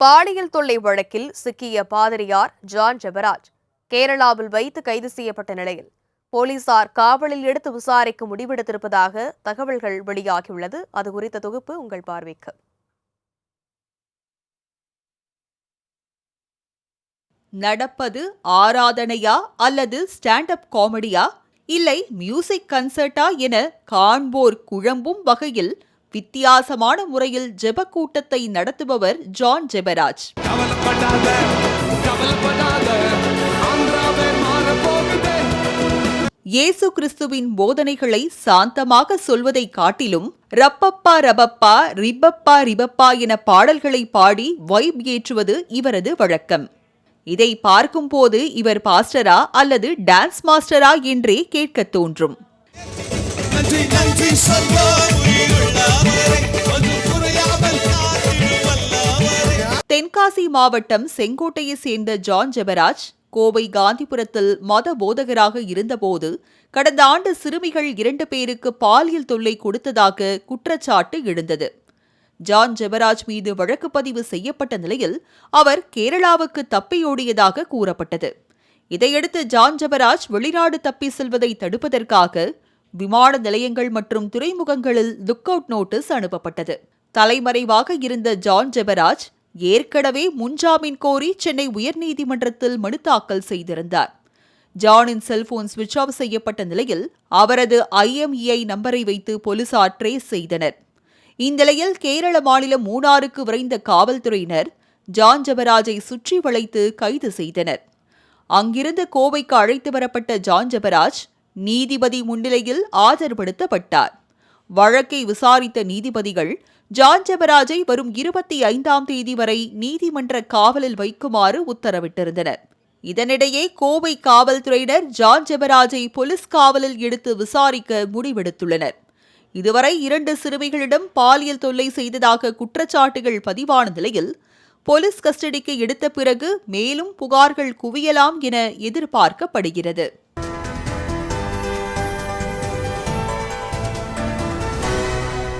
பாலியல் தொல்லை வழக்கில் சிக்கிய பாதிரியார் ஜான் ஜெபராஜ். கேரளாவில் வைத்து கைது செய்யப்பட்ட நிலையில் போலீசார் காவலில் எடுத்து விசாரிக்க முடிவெடுத்திருப்பதாக தகவல்கள் வெளியாகியுள்ளது. அது குறித்த தொகுப்பு உங்கள் பார்வைக்கு. நடப்பது ஆராதனையா அல்லது ஸ்டாண்ட் அப் காமெடியா? இல்லை மியூசிக் கன்சர்ட்டா என காண்போர் குழம்பும் வகையில் வித்தியாசமான முறையில் ஜெப கூட்டத்தை நடத்துபவர் ஜான் ஜெபராஜ். இயேசு கிறிஸ்துவின் போதனைகளை சாந்தமாக சொல்வதை காட்டிலும் ரப்பப்பா ரபப்பா ரிப்பப்பா ரிபப்பா என பாடல்களை பாடி வைப் ஏற்றுவது இவரது வழக்கம். இதை பார்க்கும்போது இவர் பாஸ்டரா அல்லது டான்ஸ் மாஸ்டரா என்றே கேட்கத் தோன்றும். நன்றி நன்றி தென்காசி மாவட்டம் செங்கோட்டையை சேர்ந்த ஜான் ஜெபராஜ் கோவை காந்திபுரத்தில் மத போதகராக இருந்தபோது கடந்த ஆண்டு சிறுமிகள் இரண்டு பேருக்கு பாலியல் தொல்லை கொடுத்ததாக குற்றச்சாட்டு எழுந்தது. ஜான் ஜெபராஜ் மீது வழக்கு பதிவு செய்யப்பட்ட நிலையில் அவர் கேரளாவுக்கு தப்பியோடியதாக கூறப்பட்டது. இதையடுத்து ஜான் ஜெபராஜ் வெளிநாடு தப்பி செல்வதை தடுப்பதற்காக விமான நிலையங்கள் மற்றும் துறைமுகங்களில் லுக் அவுட் நோட்டீஸ் அனுப்பப்பட்டது. தலைமறைவாக இருந்த ஜான் ஜெபராஜ் ஏற்கனவே முன்ஜாமீன் கோரி சென்னை உயர்நீதிமன்றத்தில் மனு தாக்கல் செய்திருந்தார். ஜானின் செல்போன் சுவிட்ச் ஆஃப் செய்யப்பட்ட நிலையில் அவரது ஐஎம்இஐ நம்பரை வைத்து போலீசார் ட்ரேஸ் செய்தனர். இந்நிலையில் கேரள மாநிலம் மூணாருக்கு விரைந்த காவல்துறையினர் ஜான் ஜபராஜை சுற்றி வளைத்து கைது செய்தனர். அங்கிருந்து கோவைக்கு அழைத்து வரப்பட்ட ஜான் ஜபராஜ் நீதிபதி முன்னிலையில் ஆஜர்படுத்தப்பட்டார். வழக்கை விசாரித்த நீதிபதிகள் ஜான் ஜெபராஜை வரும் இருபத்தி ஐந்தாம் தேதி வரை நீதிமன்ற காவலில் வைக்குமாறு உத்தரவிட்டிருந்தனர். இதனிடையே கோவை காவல்துறையினர் ஜான் ஜெபராஜை போலீஸ் காவலில் எடுத்து விசாரிக்க முடிவெடுத்துள்ளனர். இதுவரை இரண்டு சிறுமிகளிடம் பாலியல் தொல்லை செய்ததாக குற்றச்சாட்டுகள் பதிவான நிலையில் போலீஸ் கஸ்டடிக்கு எடுத்த பிறகு மேலும் புகார்கள் குவியலாம் என எதிர்பார்க்கப்படுகிறது.